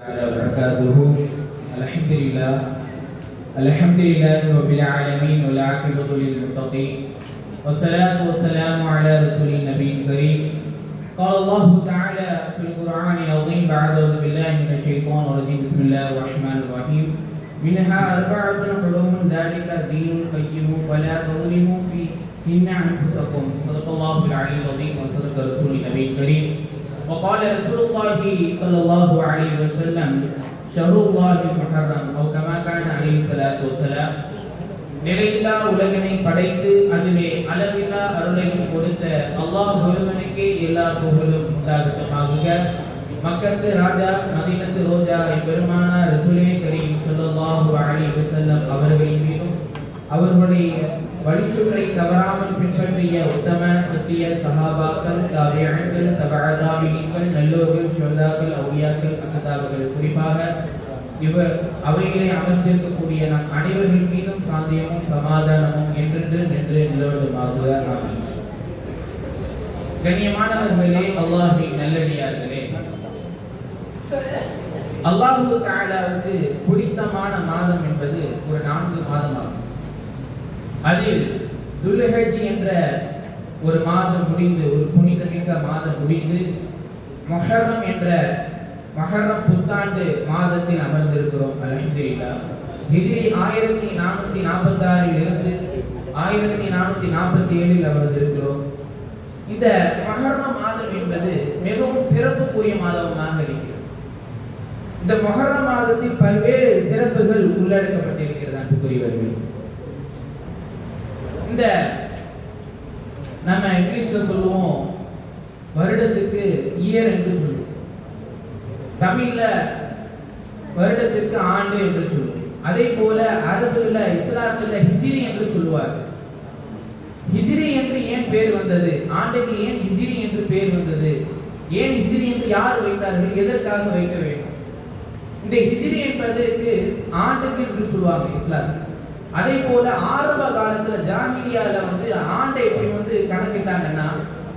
وبركاته. الحمد لله الحمد لله رب العالمين والعاقبة للمتقين. والصلاة والسلام على رسول النبي الكريم. قال الله تعالى في القرآن العظيم بعد أعوذ بالله من الشيطان الرجيم. بسم الله الرحمن الرحيم. منها أربعة حرم ذلك الدين القيم. فلا تظلموا فيهن أنفسكم. صدق الله العلي العظيم وصدق رسول النبي الكريم. وقال رسول الله صلى الله عليه وسلم شهر الله المحرم أو كما كان عليه الصلاة والسلام நிலையில்லா உலகினை படைத்து அதிலே அளவில்லா அருளையும் கொடுத்த அல்லாஹ் ஒருவனுக்கே எல்லா புகழும் உண்டாகட்டுமாக மக்கத்து ராஜா மதீனத்து ரோஜா பெருமானா ரசூலே கரீம் ஸல்லல்லாஹு அலைஹி வஸல்லம் அவர்களின் மீதும் அவர்களுடைய வழிச்சுற்றை தவறாமல் பின்பற்றிய உத்தம சத்திய சஹாபாக்கள் தாபியங்கள் தவழதாவியங்கள் நல்லோர்கள் ஷுஹதாக்கள் அவுலியாக்கள் அக்கதாபுகள் குறிப்பாக இவர் அவையிலே அமர்ந்திருக்கக்கூடிய நம் அனைவர்கள் மீதும் சாந்தியமும் சமாதானமும் என்றென்று நின்று நிலவட்டுமாக கண்ணியமானவர்களே அல்லாஹி நல்லடியார்களே. அல்லாஹு தாலாவுக்கு பிடித்தமான மாதம் என்பது ஒரு நான்கு மாதமாகும். அதில் துல்ஹஜ் என்ற ஒரு மாதம் முடிந்து ஒரு புனிதமிக்க மாதம் முடிந்து மொஹரம் என்ற மஹரம் புத்தாண்டு மாதத்தில் அமர்ந்திருக்கிறோம் அலமதுல்லா ஹிஜ்ரி ஆயிரத்தி நானூத்தி நாற்பத்தி ஆறில் இருந்து ஆயிரத்தி நானூத்தி நாற்பத்தி ஏழில் அமர்ந்திருக்கிறோம். இந்த மஹரம் மாதம் என்பது மிகவும் சிறப்புக்குரிய மாதமாக இருக்கிறது. இந்த மொஹரம் மாதத்தில் பல்வேறு சிறப்புகள் உள்ளடக்கப்பட்டிருக்கிறது அன்புக்குரியவர்கள் இந்த நம்ம இங்கிலீஷ்ல சொல்லுவோம் வருடத்துக்கு இயர் என்று சொல்லுவோம். தமிழ்ல வருடத்திற்கு ஆண்டு என்று சொல்லுவோம். அதே போல அரபுல இஸ்லாத்துல ஹிஜிரி என்று சொல்லுவார். ஹிஜிரி என்று ஏன் பேர் வந்தது? ஆண்டுக்கு ஏன் ஹிஜிரி என்று பேர் வந்தது? ஏன் ஹிஜ்ரி என்று யார் வைத்தார்கள்? எதற்காக வைக்க வேண்டும்? இந்த ஹிஜிரி என்பதற்கு ஆண்டுக்கு என்று சொல்லுவாங்க இஸ்லாம் அதே போல ஆரம்ப காலத்துல ஜாகிலியால வந்து ஆண்டை எப்படி வந்து கணக்கிட்டாங்கன்னா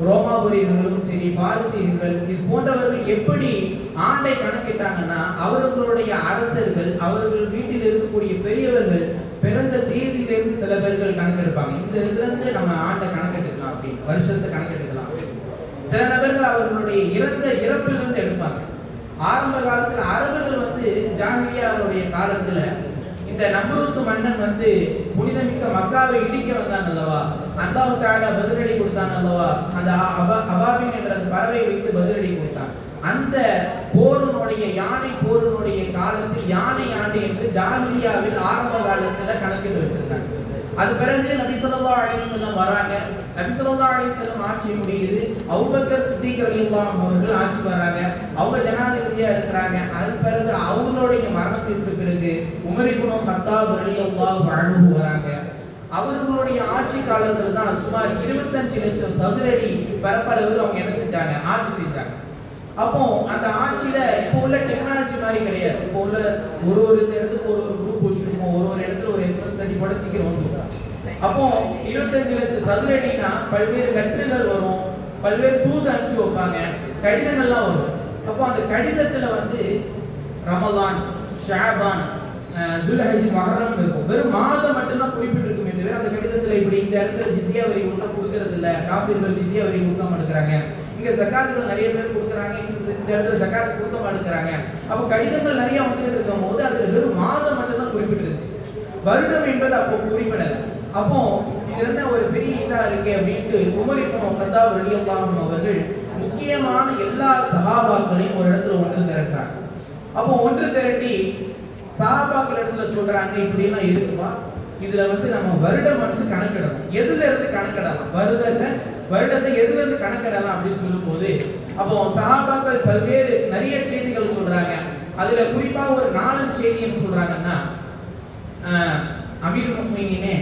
ரோமாபுரியர்களும் சரி பாரசீகர்கள் இது போன்றவர்கள் எப்படி ஆண்டை கணக்கிட்டாங்கன்னா அவர்களுடைய அரசர்கள் அவர்கள் வீட்டில் இருக்கக்கூடிய பெரியவர்கள் பிறந்த தேதியிலிருந்து சில பேர்கள் கணக்கெடுப்பாங்க. இந்த இதுல இருந்து நம்ம ஆண்டை கணக்கெடுக்கலாம் அப்படின்னு வருஷத்தை கணக்கெடுக்கலாம் சில நபர்கள் அவர்களுடைய இறந்த இறப்பிலிருந்து எடுப்பாங்க. ஆரம்ப காலத்துல அரபுகள் வந்து ஜாகிலியாவுடைய காலத்துல இந்த நம்ரூத்து மன்னன் வந்து புனிதமிக்க மக்காவை இடிக்க வந்தான் அல்லவா அல்லாஹு தாலா பதிலடி கொடுத்தான் அல்லவா அந்த அபா அபாபின் என்ற பறவை வைத்து பதிலடி கொடுத்தான். அந்த போரினுடைய யானை போரினுடைய காலத்தில் யானை ஆண்டு என்று ஜாகிலியாவில் ஆரம்ப காலத்துல கணக்கிட்டு வச்சிருந்தாங்க. அது பிறகு நபி சொல்லா அலைஹி வஸல்லம் வராங்க. நபிசல்லா ஸல்லல்லாஹு ஆட்சி முடியுது. அவுபக்கர் சித்திக் ரலியல்லாஹு அவர்கள் ஆட்சி வராங்க அவங்க ஜனாதிபதியா இருக்கிறாங்க. அதன் பிறகு அவங்களுடைய மரணத்திற்கு பிறகு உமர் இப்னு கத்தாப் ரலியல்லாஹு அன்ஹு வராங்க. அவர்களுடைய ஆட்சி காலத்துல தான் சுமார் 25 லட்சம் சதுரடி பரப்பளவு அவங்க என்ன செஞ்சாங்க? ஆட்சி செஞ்சாங்க. அப்போ அந்த ஆட்சியில இப்போ உள்ள டெக்னாலஜி மாதிரி கிடையாது. இப்போ உள்ள ஒரு ஒரு இடத்துக்கு ஒரு ஒரு குரூப் வச்சிருக்கோம். ஒரு ஒரு இடத்துல அப்போ இருபத்தஞ்சு லட்சம் சதுரடினா பல்வேறு லெட்டர்கள் வரும். பல்வேறு தூது அனுப்பிச்சு வைப்பாங்க. கடிதங்கள்லாம் வரும். அப்போ அந்த கடிதத்துல வந்து ரமலான் ஷாபான் துல்ஹஜி மஹரம் இருக்கும். வெறும் மாதம் மட்டும்தான் குறிப்பிட்டு இருக்குமே தவிர அந்த கடிதத்துல இப்படி இந்த இடத்துல ஜிசியா வரி கொடுத்தா கொடுக்கறது இல்ல. காப்பீர்கள் ஜிசியா வரி கொடுக்க மாட்டேங்கிறாங்க இங்க சக்காத்துகள் நிறைய பேர் கொடுக்குறாங்க. இந்த இந்த இடத்துல சக்காத்து கொடுக்க மாட்டேங்கிறாங்க அப்போ கடிதங்கள் நிறைய வந்துட்டு இருக்கும் போது அதுல வெறும் மாதம் மட்டும்தான் குறிப்பிட்டிருந்துச்சு. வருடம் என்பது அப்போ குறிப்பிடலை. அப்போ இது என்ன ஒரு பெரிய இதா இருக்கு அப்படின்ட்டு உமர் இப்போ சந்தா ரலியல்லாஹு அவர்கள் முக்கியமான எல்லா சகாபாக்களையும் ஒரு இடத்துல ஒன்று திரட்டுறாங்க. அப்போ ஒன்று திரட்டி சகாபாக்கள் இடத்துல சொல்றாங்க இப்படி எல்லாம் இருக்குமா? இதுல வந்து நம்ம வருடம் வந்து கணக்கிடணும் எதுல இருந்து கணக்கிடலாம்? வருடத்தை வருடத்தை எதுல இருந்து கணக்கிடலாம் அப்படின்னு சொல்லும்போது அப்போ சகாபாக்கள் பல்வேறு நிறைய செய்திகள் சொல்றாங்க. அதுல குறிப்பா ஒரு நாலு செய்தின்னு சொல்றாங்கன்னா அமீர் முக்மீனே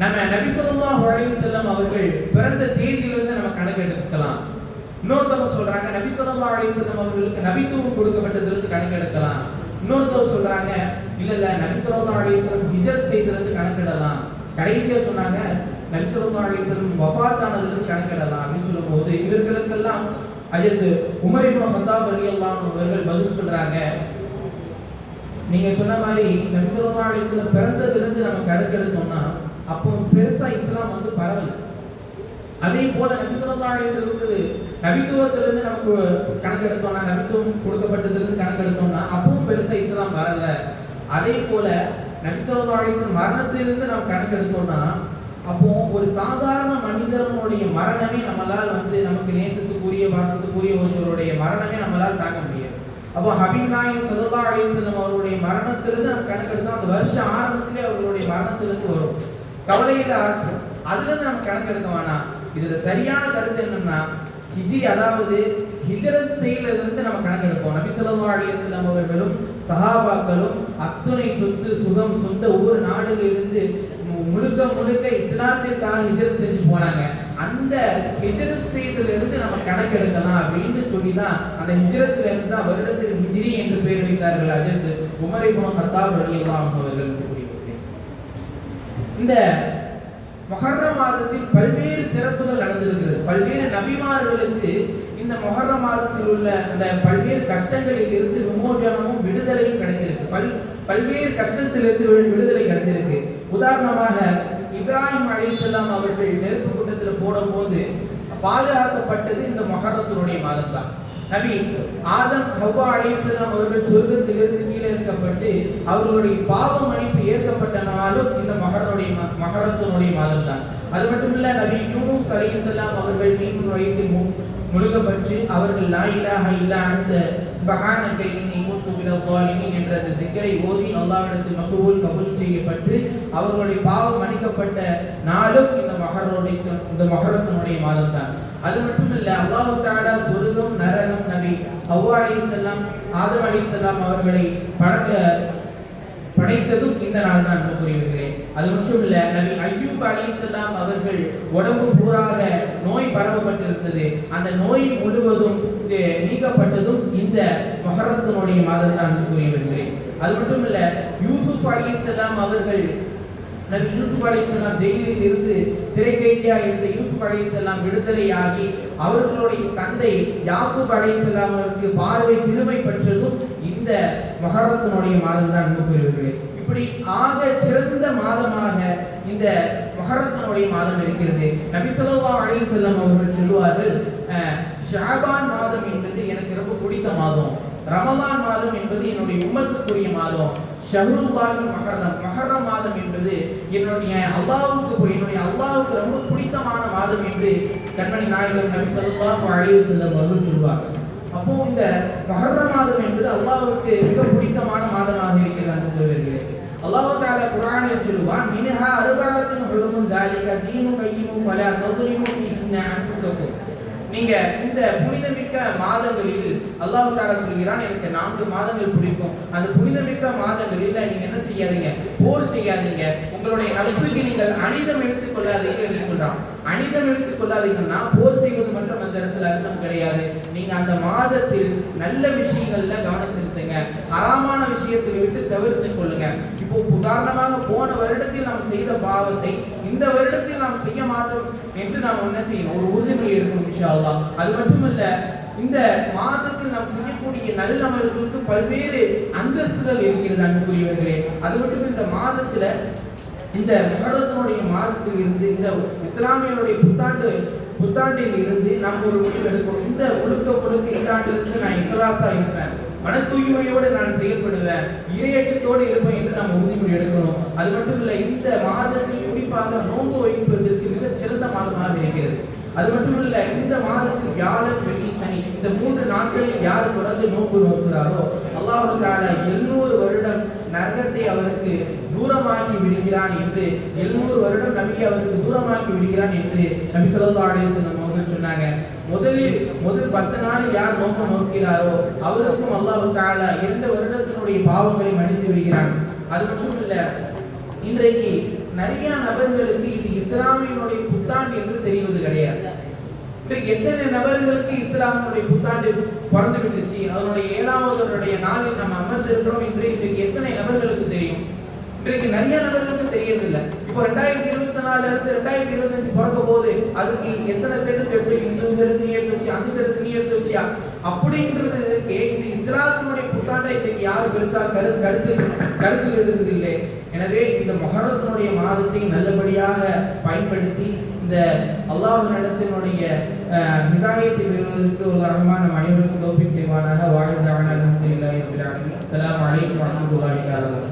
நம்ம நபி ஸல்லல்லாஹு அலைஹி செல்லம் அவர்கள் பிறந்த தேதியிலிருந்து நம்ம கணக்கெடுக்கலாம் இன்னொருத்தவங்க சொல்றாங்க நபி ஸல்லல்லாஹு அலைஹி செல்லம் அவர்களுக்கு நபித்துவம் கொடுக்கப்பட்டதிலிருந்து கணக்கெடுக்கலாம் இன்னொருத்தவங்க சொல்றாங்க இல்ல இல்ல நபி ஸல்லல்லாஹு அலைஹி செல்லம் ஹிஜ்ரத் செய்ததிலிருந்து கணக்கிடலாம் கடைசியா சொன்னாங்க நபி ஸல்லல்லாஹு அலைஹி செல்லம் வபாத்தானதிலிருந்து கணக்கிடலாம் அப்படின்னு சொல்லும்போது இவர்களுக்கெல்லாம் அதற்கு உமர் இப்னு ஹத்தாப் ரலியல்லாஹு அவர்கள் பதில் சொல்றாங்க. நீங்க சொன்ன மாதிரி நபி ஸல்லல்லாஹு அலைஹி செல்லம் பிறந்ததுல இருந்து நம்ம கணக்கெடுத்தோம்னா அப்போ பெருசா இஸ்லாம் வந்து பரவல. அதே போல நபி ஸல்லல்லாஹு அலைஹி வஸல்லமுக்கு நமக்கு கணக்கெடுத்தோம்னா நபித்துவம் கொடுக்கப்பட்டதுல இருந்து கணக்கெடுத்தோம்னா அப்பவும் பெருசா இஸ்லாம் வரல. அதே போல நபி மரணத்திலிருந்து நம்ம கணக்கெடுத்தோம்னா அப்போ ஒரு சாதாரண மனிதனுடைய மரணமே நம்மளால் வந்து நமக்கு நேசத்துக்குரிய வாசத்துக்குரிய ஒருவருடைய மரணமே நம்மளால் தாக்க முடியாது. அப்போ ஹபீப் நாயம் சல்லா அலிஸ்லம் அவருடைய மரணத்திலிருந்து நம்ம கணக்கெடுத்தோம் அந்த வருஷம் ஆரம்பத்திலே அவர்களுடைய மரணத்திலிருந்து வரும். கவலையில் ஆரம்பிச்சோம் அதுல இருந்து நம்ம கணக்கெடுக்க வேணாம் இதுல சரியான கருத்து என்னன்னா ஹிஜ்ரி அதாவது ஹிஜரத் செயலிலிருந்து நம்ம கணக்கெடுப்போம் நபி சொல்லா அலைஹி அவர்களும் சஹாபாக்களும் அத்துணை சொத்து சுகம் சொந்த ஒவ்வொரு நாடுகளிலிருந்து இருந்து முழுக்க முழுக்க இஸ்லாத்திற்காக ஹிஜரத் செஞ்சு போனாங்க. அந்த ஹிஜரத் செய்ததுல இருந்து நம்ம கணக்கெடுக்கலாம் அப்படின்னு சொல்லி தான் அந்த ஹிஜரத்துல இருந்து தான் வருடத்திற்கு ஹிஜ்ரி என்று பெயர் வைத்தார்கள் அதற்கு உமர் இப்னு கத்தாப் ரலியல்லாஹு அவர்கள் இந்த மொஹர்ர மாதத்தில் பல்வேறு சிறப்புகள் நடந்திருக்கிறது. பல்வேறு நபிமார்களுக்கு இந்த மொஹர்ர மாதத்தில் உள்ள அந்த பல்வேறு கஷ்டங்களில் இருந்து விமோசனமும் விடுதலையும் கிடைத்திருக்கு. பல் பல்வேறு கஷ்டத்திலிருந்து விடுதலை கிடைத்திருக்கு. உதாரணமாக இப்ராஹிம் அலிசல்லாம் அவர்கள் நெருப்பு கூட்டத்தில் போடும்போது பாதுகாக்கப்பட்டது இந்த மொஹரத்தினுடைய மாதம் தான் நபி ஆதம் ஹவ்வா அலிசல்லாம் அவர்கள் சொர்க்கத்திலிருந்து தேர்ந்தெடுக்கப்பட்டு அவர்களுடைய பாவ மன்னிப்பு ஏற்கப்பட்ட நாளும் இந்த மகரனுடைய மகரத்தினுடைய மாதம் தான் அது மட்டும் இல்ல நபி யூனுஸ் அலிசல்லாம் அவர்கள் மீன் வயிற்றில் முழுகப்பட்டு அவர்கள் லாயிலாக இலாஹ இல்லா அந்த சுபஹானக என்ற அந்த திக்கரை ஓதி அல்லாஹ்விடத்தில் மக்பூல் கபூல் செய்யப்பட்டு அவர்களுடைய பாவம் மன்னிக்கப்பட்ட நாளும் இந்த மகரனுடைய இந்த மகரத்தினுடைய மாதம் தான் அது மட்டும் இல்ல அல்லாஹு தஆலா சொருகம் நரகம் நபி ஹவ்வா அலைஹிஸ்ஸலாம் ஆதம் அலைஹிஸ்ஸலாம் அவர்களை படக்க படைத்ததும் இந்த நாள் தான் என்று கூறியிருக்கிறேன். அது மட்டும் இல்ல நபி அய்யூப் அலைஹிஸ்ஸலாம் அவர்கள் உடம்பு பூராக நோய் பரவப்பட்டிருந்தது. அந்த நோய் முழுவதும் நீக்கப்பட்டதும் இந்த மகரத்தினுடைய மாதம் தான் என்று கூறியிருக்கிறேன். அது மட்டும் இல்ல யூசுப் அலைஹிஸ்ஸலாம் அவர்கள் நபி யூசுப் அலைஹிஸ்ஸலாம் ஜெயிலில் இருந்து சிறை கைதியா இருந்த யூசுப் அலைஹிஸ்ஸலாம் விடுதலையாகி அவர்களுடைய தந்தை யாக்கூப் அலைஹிஸ்ஸலாம் அவருக்கு பார்வை பெருமை பெற்றதும் இந்த மகரத்தினுடைய மாதம் தான் அன்பு இப்படி ஆக சிறந்த மாதமாக இந்த மகரத்தினுடைய மாதம் இருக்கிறது. நபி சொல்லா அலைஹி அவர்கள் சொல்லுவார்கள் ஷாபான் மாதம் என்பது எனக்கு ரொம்ப பிடித்த மாதம். ரமதான் மாதம் என்பது என்னுடைய உம்மத்துக்குரிய மாதம். ஷஹருல்லாஹின் மகரம் மகரம் மாதம் என்பது என்னுடைய அல்லாவுக்கு என்னுடைய அல்லாவுக்கு ரொம்ப பிடித்தமான மாதம் என்று கண்மணி நாயகர் நபி சல்லாஹ் அழிவு செல்லும் அவர்கள் சொல்வார்கள். அப்போ இந்த மகர மாதம் என்பது அல்லாவுக்கு மிக பிடித்தமான மாதமாக இருக்கிறது அன்புகிறேன் அல்லாஹு தாலா குரானில் சொல்லுவான் மினஹா அருபாலத்தின் ஹுருமும் தாலிகா தீனு கையிமும் பல தௌதுரிமும் அன்பு சொத்து நீங்க இந்த புனிதமிக்க மாதங்களில் அல்லாஹ் தாலா சொல்கிறான் எனக்கு நான்கு மாதங்கள் பிடிக்கும். அந்த புனிதமிக்க மாதங்களில் நீங்க என்ன செய்யாதீங்க? போர் செய்யாதீங்க. உங்களுடைய நட்புக்கு நீங்கள் அனிதம் எடுத்துக் கொள்ளாதீங்க என்று சொல்றான். அனிதம் எடுத்துக் கொள்ளாதீங்கன்னா போர் செய்வது மட்டும் அந்த இடத்துல அர்த்தம் கிடையாது. நீங்க அந்த மாதத்தில் நல்ல விஷயங்கள்ல கவனம் செலுத்துங்க. ஹராமான விஷயத்தை விட்டு தவிர்த்து கொள்ளுங்க. இப்போ உதாரணமாக போன வருடத்தில் நாம் செய்த பாவத்தை இந்த வருடத்தில் நாம் செய்ய மாட்டோம் என்று நாம் என்ன செய்யணும்? ஒரு உறுதிமொழி எடுக்கணும் விஷயம் அது அது மட்டுமல்ல இந்த மாதத்தில் நாம் செய்யக்கூடிய நல்ல நல்லமல்களுக்கு பல்வேறு அந்தஸ்துகள் இருக்கிறது அன்புக்குரியவர்களே. அது மட்டும் இந்த மாதத்துல இந்த முகரத்தினுடைய மாதத்தில் இருந்து இந்த இஸ்லாமியனுடைய புத்தாண்டு புத்தாண்டில் இருந்து நாம் ஒரு முடிவு எடுக்கணும் இந்த முழுக்க முழுக்க இந்த ஆண்டிலிருந்து நான் இக்கலாசா இருப்பேன். மன தூய்மையோடு நான் செயல்படுவேன். இரையச்சத்தோடு இருப்பேன் என்று நாம் உறுதிமொழி எடுக்கணும். அது மட்டும் இல்லை இந்த மாதத்தில் குறிப்பாக நோன்பு வைப்பதற்கு மிகச் சிறந்த மாதமாக இருக்கிறது. அது மட்டும் இல்ல இந்த மாதத்தில் வியாழன் வெள்ளி சனி இந்த மூன்று நாட்களில் யார் தொடர்ந்து நோன்பு நோக்கிறாரோ அல்லாஹ் தாலா எழுநூறு வருடம் நரகத்தை அவருக்கு தூரமாக்கி விடுகிறான் என்று எழுநூறு வருடம் நபி அவருக்கு தூரமாக்கி விடுகிறான் என்று நபி ஸல்லல்லாஹு அலைஹி அவர்கள் சொன்னாங்க. முதலில் முதல் பத்து நாள் யார் நோக்கம் நோக்கிறாரோ அவருக்கும் அல்லாஹ் தாலா இரண்டு வருடத்தினுடைய பாவங்களை மன்னித்து விடுகிறான். அது மட்டும் இல்ல இன்றைக்கு நிறைய நபர்களுக்கு இது இஸ்லாமியனுடைய புத்தாண்டு என்று தெரிவது கிடையாது. இன்றைக்கு எத்தனை நபர்களுக்கு இஸ்லாமினுடைய புத்தாண்டு பிறந்து விட்டுச்சு அதனுடைய ஏழாவதனுடைய நாளில் நம்ம அமர்ந்திருக்கிறோம். இன்றைக்கு நிறைய நபர்களுக்கு தெரியும் இன்றைக்கு நிறைய நபர்களுக்கு இப்போ ரெண்டாயிரத்தி இருபத்தி நாலுல இருந்து ரெண்டாயிரத்தி இருபத்தஞ்சு பிறக்க போது அதுக்கு எத்தனை ஸ்டேட்டஸ் எடுத்து இந்த ஸ்டேட்டஸ் நீ எடுத்து வச்சு அந்த ஸ்டேட்டஸ் நீ எடுத்து வச்சியா? அப்படின்றது இருக்கே இந்த இஸ்லாத்தினுடைய புத்தாண்டை இன்னைக்கு யாரும் பெருசா கரு கருத்து கருத்தில் இருந்ததில்லை எனவே இந்த மொஹரத்தினுடைய மாதத்தை நல்லபடியாக பயன்படுத்தி இந்த அல்லாஹ்வினிடத்தினுடைய அஹ், ஹிதாயத்தை பெறுவதற்கு ஒரு ரஹ்மான் நம் அனைவருக்கும் செய்வானாக. வாழ்ந்தான அல்ஹம்துலில்லாஹி ரப்பில் ஆலமீன். அஸ்ஸலாமு அலைக்கும் வரஹ்மத்துல்லாஹி வபரகாத்துஹு.